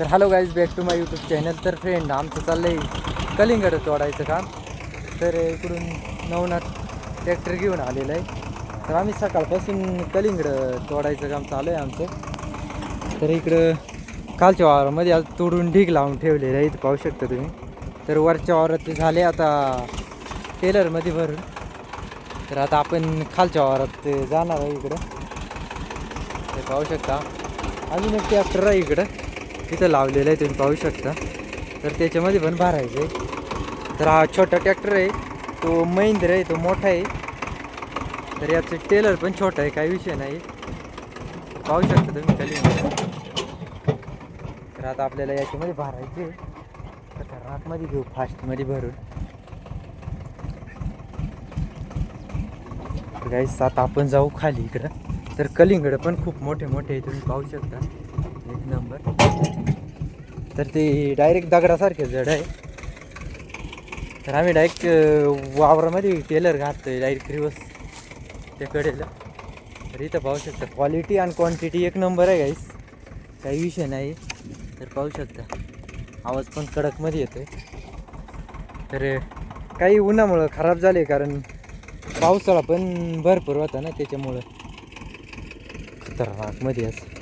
तर hello guys back to my YouTube channel तर friend आमचं चाललं आहे कलिंगड तोडायचं काम. तर इकडून नवनाथ ट्रॅक्टर घेऊन आलेलं आहे. तर आम्ही सकाळपासून कलिंगड तोडायचं काम चालू आहे आमचं. तर इकडं खालच्या वावरामध्ये आज तोडून ढीग लावून ठेवलेलं आहे. इथं पाहू शकता तुम्ही. तर वरच्या वावरात ते झाले आता टेलरमध्ये भरून. तर आता आपण खालच्या वावरात जाणार आहे इकडं. ते पाहू शकता. अजून एक ट्रॅक्टर आहे इकडं. तिथं लावलेलं आहे तुम्ही पाहू शकता. तर त्याच्यामध्ये पण भरायचं आहे तर हा छोटा ट्रॅक्टर आहे. तो महिंद्र आहे तो मोठा आहे. तर याचं टेलर पण छोटा आहे काही विषय नाही. पाहू शकता तुम्ही खाली. तर आता आपल्याला याच्यामध्ये भरायचे तर आतमध्ये घेऊ फास्टमध्ये भरून. गाईस आता आपण जाऊ खाली इकडं. तर कलिंगड पण खूप मोठे मोठे आहे तुम्ही पाहू शकता. एक नंबर. तर ते डायरेक्ट दगडासारखे जड आहे. तर आम्ही डायरेक्ट वावरामध्ये टेलर घालतोय डायरेक्ट रिवर्स त्या कडेला. तर इथं पाहू शकता क्वालिटी आणि क्वांटिटी एक नंबर आहे गाईस काही विषय नाही. तर पाहू शकता. आवाज पण कडकमध्ये येतोय. तर काही उन्हामुळं खराब झाले कारण पावसाळा पण भरपूर होता ना त्याच्यामुळं. खतरनाकमध्ये असं.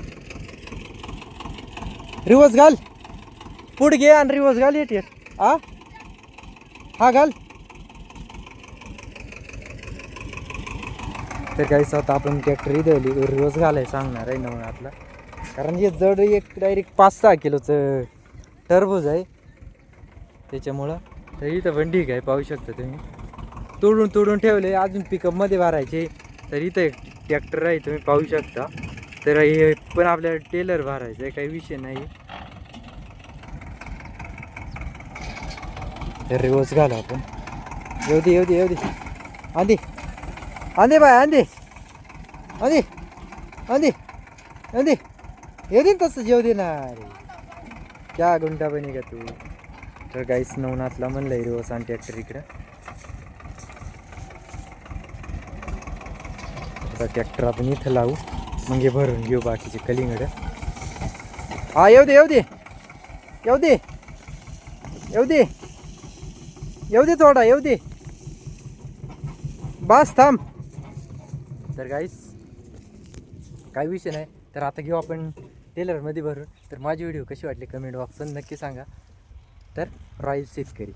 रिवर्स घाल. पुढे घे आणि रिवर्स घाल येट आ? हा घाल. तर काही आता आपण ट्रॅक्टर दिली रिवर्स घालाय सांगणार आहे नवनाथला कारण हे जड एक डायरेक्ट पाच सहा किलोचं टरबूज आहे. त्याच्यामुळं तर इथं पण ठीक आहे पाहू शकता तुम्ही. तोडून तोडून ठेवले. अजून पिकअपमध्ये भरायचे. तर इथं एक ट्रॅक्टर आहे तुम्ही पाहू शकता. तर हे पण आपल्याला टेलर भरायचं आहे. काही विषय नाही तर रिवर्स घाला आपण. येऊ दे येऊ दे येऊ दे. आधी. आधी बाय आधी. आधी. आंधी. आंधी. येऊ दे तसं जेव दे ना. अरे. क्या गुंडा बनी का तू. तर गाईस नवनाथला म्हणलं रिवर्स आणि ट्रॅक्टर इकडं. आता ट्रॅक्टर आपण इथं लावू. मग हे भरून घेऊ बाकीचे कलिंगड. हा येऊ दे येऊ दे. येऊ दे. येऊ दे. येऊ दे थोडा येऊ दे. बस थांब. तर गाईस काही विषय नाही तर आता घेऊ आपण टेलरमध्ये भरून. तर माझी व्हिडिओ कशी वाटली कमेंट बॉक्सात नक्की सांगा. तर राहील शेतकरी